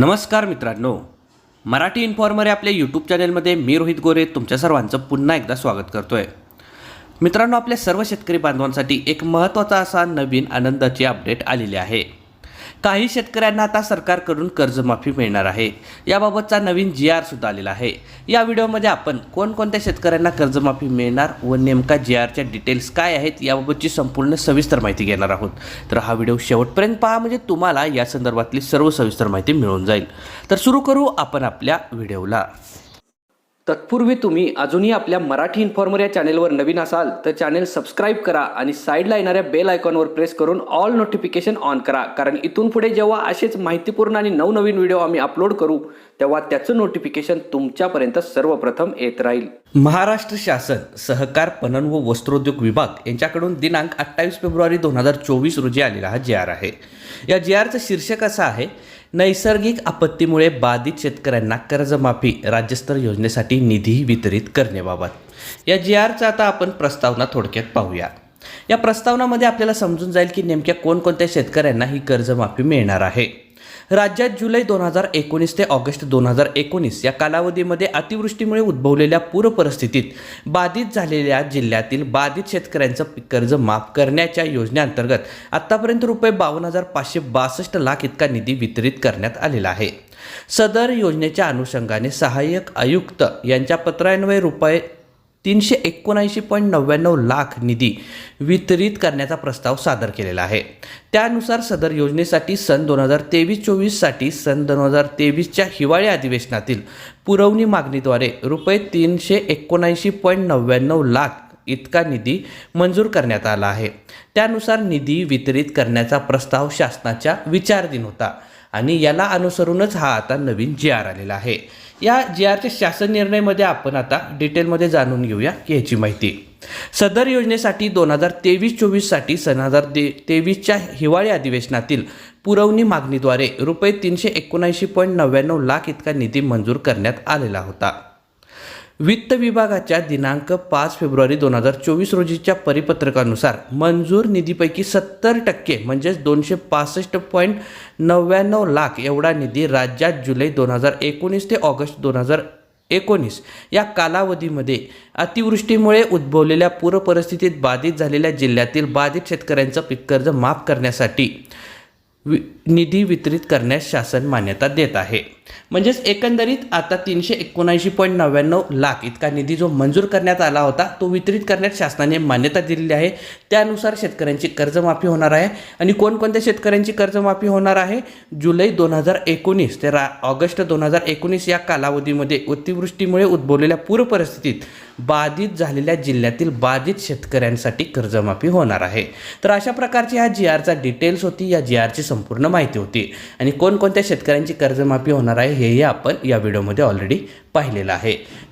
नमस्कार मित्रांनो. मराठी इन्फॉर्मर या आपल्या यूट्यूब चॅनलमध्ये मी रोहित गोरे तुमच्या सर्वांचं पुन्हा एकदा स्वागत करतो आहे मित्रांनो आपल्या सर्व शेतकरी बांधवांसाठी एक महत्त्वाचा असा नवीन आनंदाची अपडेट आलेली आहे. काही शेतकऱ्यांना आता सरकारकडून कर्जमाफी मिळणार आहे. याबाबतचा नवीन जी आर सुद्धा आलेला आहे. या व्हिडिओमध्ये आपण कोणकोणत्या शेतकऱ्यांना कर्जमाफी मिळणार व नेमका जी आरच्या डिटेल्स काय आहेत याबाबतची संपूर्ण सविस्तर माहिती घेणार आहोत. तर हा व्हिडिओ शेवटपर्यंत पहा म्हणजे तुम्हाला या संदर्भातली सर्व सविस्तर माहिती मिळून जाईल. तर सुरू करू आपण आपल्या व्हिडिओला. तत्पूर्वी तुम्ही अजूनही आपल्या मराठी इन्फॉर्मर या चॅनेलवर नवीन असाल तर चॅनेल सबस्क्राईब करा आणि साईडला येणाऱ्या बेल आयकॉनवर प्रेस करून ऑल नोटिफिकेशन ऑन करा. कारण इथून पुढे जेव्हा असेच माहितीपूर्ण आणि नवनवीन व्हिडिओ आम्ही अपलोड करू तेव्हा त्याचं नोटिफिकेशन तुमच्यापर्यंत सर्वप्रथम येत राहील. महाराष्ट्र शासन सहकार पणन व वस्त्रोद्योग विभाग यांच्याकडून दिनांक अठ्ठावीस फेब्रुवारी दोन हजार चोवीस रोजी आलेला हा जी आर आहे. या जी आरचं शीर्षक असं आहे नैसर्गिक आपत्तीमुळे बाधित शेतकऱ्यांना कर्जमाफी राज्यस्तर योजनेसाठी निधी वितरित करण्याबाबत. या जी आरचा आता आपण प्रस्तावना थोडक्यात पाहूया. या प्रस्तावनामध्ये आपल्याला समजून जाईल की नेमक्या कोणकोणत्या शेतकऱ्यांना ही कर्जमाफी मिळणार आहे. राज्यात जुलै दोन हजार एकोणीस ते ऑगस्ट दोन हजार एकोणीस या कालावधीमध्ये अतिवृष्टीमुळे उद्भवलेल्या पूर परिस्थितीत बाधित झालेल्या जिल्ह्यातील बाधित शेतकऱ्यांचं पीक कर्ज माफ करण्याच्या योजनेअंतर्गत आत्तापर्यंत रुपये बावन्न हजार पाचशे बासष्ट लाख इतका निधी वितरित करण्यात आलेला आहे. सदर योजनेच्या अनुषंगाने सहाय्यक आयुक्त यांच्या पत्रान्वये रुपये तीनशे एकोणऐंशी पॉईंट नव्याण्णव लाख निधी वितरित करण्याचा प्रस्ताव सादर केलेला आहे. त्यानुसार सदर योजनेसाठी सन दोन हजार तेवीस चोवीससाठी सन दोन हजार तेवीसच्या हिवाळी अधिवेशनातील पुरवणी मागणीद्वारे रुपये तीनशे एकोणऐंशी पॉईंट नव्याण्णव लाख इतका निधी मंजूर करण्यात आला आहे. त्यानुसार निधी वितरित करण्याचा प्रस्ताव शासनाच्या विचारधीन होता. आणि याला अनुसरूनच हा आता नवीन जी आर आलेला आहे. या जी आरच्या शासन निर्णयामध्ये आपण आता डिटेलमध्ये जाणून घेऊया की याची माहिती. सदर योजनेसाठी दोन हजार तेवीस चोवीससाठी सन हजार दे तेवीसच्या हिवाळी अधिवेशनातील पुरवणी मागणीद्वारे रुपये तीनशे एकोणऐंशी पॉईंट नव्याण्णव लाख इतका निधी मंजूर करण्यात आलेला होता. वित्त विभागाच्या दिनांक पाच फेब्रुवारी दोन हजार चोवीस रोजीच्या परिपत्रकानुसार मंजूर निधीपैकी सत्तर टक्के म्हणजेच दोनशे पासष्ट पॉईंट नव्याण्णव लाख एवढा निधी राज्यात जुलै दोन हजार एकोणीस ते ऑगस्ट दोन हजार एकोणीस या कालावधीमध्ये अतिवृष्टीमुळे उद्भवलेल्या पूरपरिस्थितीत बाधित झालेल्या जिल्ह्यातील बाधित शेतकऱ्यांचं पीक कर्ज माफ करण्यासाठी वि निधी वितरित करण्यास शासन मान्यता देत आहे. म्हणजेच एकंदरीत आता तीनशे एकोणऐंशी पॉईंट नव्याण्णव लाख इतका निधी जो मंजूर करण्यात आला होता तो वितरित करण्यात शासनाने मान्यता दिलेली आहे. त्यानुसार शेतकऱ्यांची कर्जमाफी होणार आहे. आणि कोणकोणत्या शेतकऱ्यांची कर्जमाफी होणार आहे? जुलै दोन हजार एकोणीस ते रा ऑगस्ट दोन हजार एकोणीस या कालावधीमध्ये अतिवृष्टीमुळे उद्भवलेल्या पूरपरिस्थितीत बाधित झालेल्या जिल्ह्यातील बाधित शेतकऱ्यांसाठी कर्जमाफी होणार आहे. तर अशा प्रकारची ह्या जी आरचा डिटेल्स होती. या जी आरची संपूर्ण माहिती होती. आणि कोणकोणत्या शेतकऱ्यांची कर्जमाफी होणार आहे हेही आपण या व्हिडिओमध्ये ऑलरेडी पाहिलेलं आहे.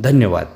धन्यवाद